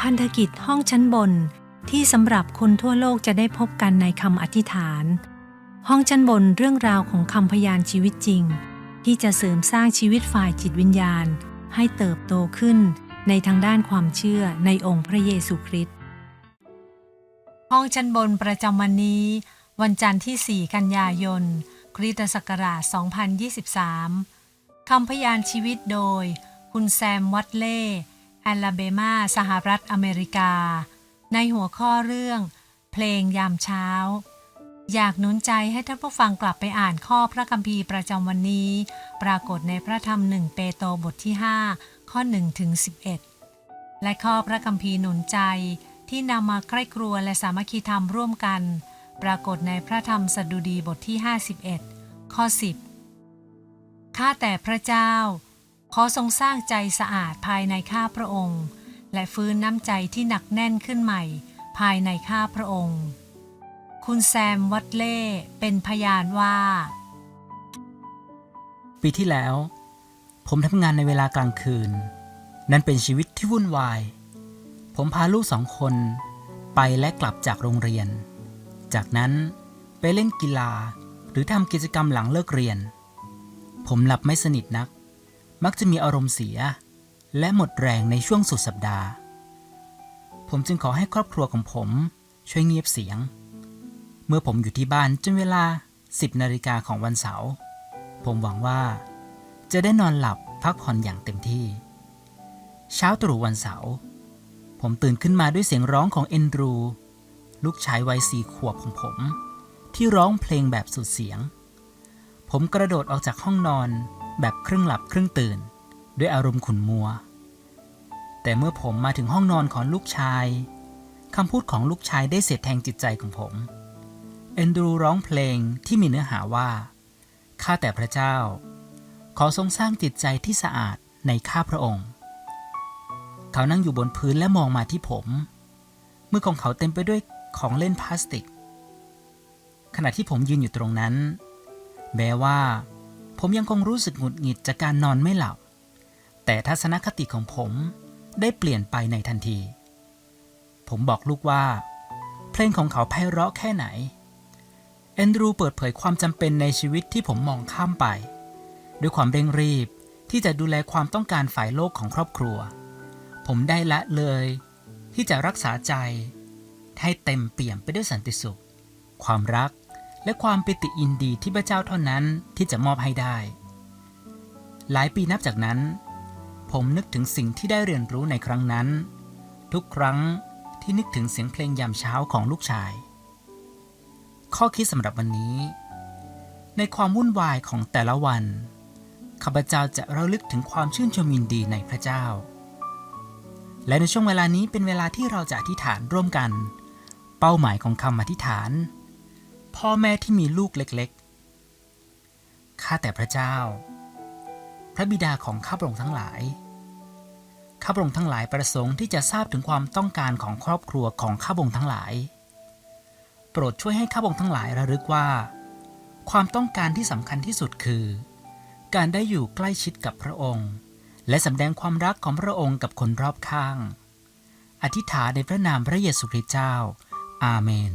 พันธกิจห้องชั้นบนที่สำหรับคนทั่วโลกจะได้พบกันในคำอธิษฐาน ห้องชั้นบนเรื่องราวของคำพยานชีวิตจริง ที่จะเสริมสร้างชีวิตฝ่ายจิตวิญญาณ ให้เติบโตขึ้นในทางด้านความเชื่อในองค์พระเยซูคริสต์ห้องชั้นบนประจำวันนี้ วันจันทร์ที่ 4 กันยายน คริสตศักราช 2023 คำพยานชีวิตโดย คุณแซมวัตเล่ อลาเบมา สหรัฐอเมริกา ในหัวข้อเรื่อง เพลงยามเช้า อยากหนุนใจให้ท่านผู้ฟังกลับไปอ่านข้อพระคัมภีร์ประจำวันนี้ ปรากฏในพระธรรมหนึ่งเปโตรบทที่ 5 ข้อ1ถึง11 และข้อพระคัมภีร์หนุนใจที่นำมาใกล้ครัวและสามัคคีธรรมร่วมกัน ปรากฏในพระธรรมสดุดีบทที่ 51 ข้อ 10 ข้าแต่พระเจ้า ขอทรงสร้างใจสะอาดภายในข้าพระองค์ และฟื้นน้ำใจที่หนักแน่นขึ้นใหม่ ภายในข้าพระองค์ คุณแซมวัตเล่เป็นพยานว่า ปีที่แล้ว ผมทำงานในเวลากลางคืน นั่นเป็นชีวิตที่วุ่นวาย ผมพาลูกสองคนไปและกลับจากโรงเรียน จากนั้นไปเล่นกีฬาหรือทำกิจกรรมหลังเลิกเรียน ผมหลับไม่สนิทนัก มักจะมีอารมณ์เสีย และหมดแรงในช่วงสุดสัปดาห์ ผมจึงขอให้ครอบครัวของผมช่วยเงียบเสียง เมื่อผมอยู่ที่บ้านจนเวลา 10นาฬิกาของวันเสาร์ผมหวังว่า จะได้นอนหลับพักผ่อนอย่างเต็มที่ เช้าตรู่วันเสาร์ผมตื่นขึ้นมาด้วยเสียงร้องของเอนดรู ลูกชายวัยสี่ขวบของผม ที่ร้องเพลงแบบสุดเสียง ผมกระโดดออกจากห้องนอน แบบครึ่งหลับครึ่งตื่น ด้วยอารมณ์ขุนมัว แต่เมื่อผมมาถึงห้องนอนของลูกชายคำพูดของลูกชายได้เสียดแทงจิตใจของผม เอนดรูร้องเพลงที่มีเนื้อหาว่า ข้าแต่พระเจ้า ขอทรงสร้างจิตใจที่สะอาดในข้าพระองค์ เขานั่งอยู่บนพื้นและมองมาที่ผม มือของเขาเต็มไปด้วยของเล่นพลาสติก ขณะที่ผมยืนอยู่ตรงนั้น แม้ว่า ผมยังคงรู้สึกหงุดหงิดจากการนอนไม่หลับ แต่ทัศนคติของผมได้เปลี่ยนไปในทันที ผมบอกลูกว่า เพลงของเขาไพเราะแค่ไหนแอนดรูเปิดเผยความจำเป็นในชีวิตที่ผมมองข้ามไป ด้วยความเร่งรีบที่จะดูแลความต้องการฝ่ายโลกของครอบครัว ผมได้ละเลย ที่จะรักษาใจ ให้เต็มเปี่ยมไปด้วยสันติสุข ความรัก และความปิติยินดีที่พระเจ้าเท่านั้นที่จะมอบให้ได้ หลายปีนับจากนั้น ผมนึกถึงสิ่งที่ได้เรียนรู้ในครั้งนั้น ทุกครั้งที่นึกถึงเสียงเพลงยามเช้าของลูกชาย ข้อคิดสำหรับวันนี้ ในความวุ่นวายของแต่ละวันข้าพเจ้าจะระลึกถึงความชื่นชมยินดีในพระเจ้า และในช่วงเวลานี้เป็นเวลาที่เราจะอธิษฐานร่วมกัน เป้าหมายของคำอธิษฐาน พ่อแม่ที่มีลูกเล็กๆ ข้าแต่พระเจ้า พระบิดาของข้าพระองค์ทั้งหลาย ข้าพระองค์ทั้งหลายประสงค์ที่จะทราบถึงความต้องการของครอบครัวของข้าพระองค์ทั้งหลาย โปรดช่วยให้ข้าพระองค์ทั้งหลายระลึกว่า ความต้องการที่สำคัญที่สุดคือ การได้อยู่ใกล้ชิดกับพระองค์ และสำแดงความรักของพระองค์กับคนรอบข้าง อธิษฐานในพระนามพระเยซูคริสต์เจ้า อาเมน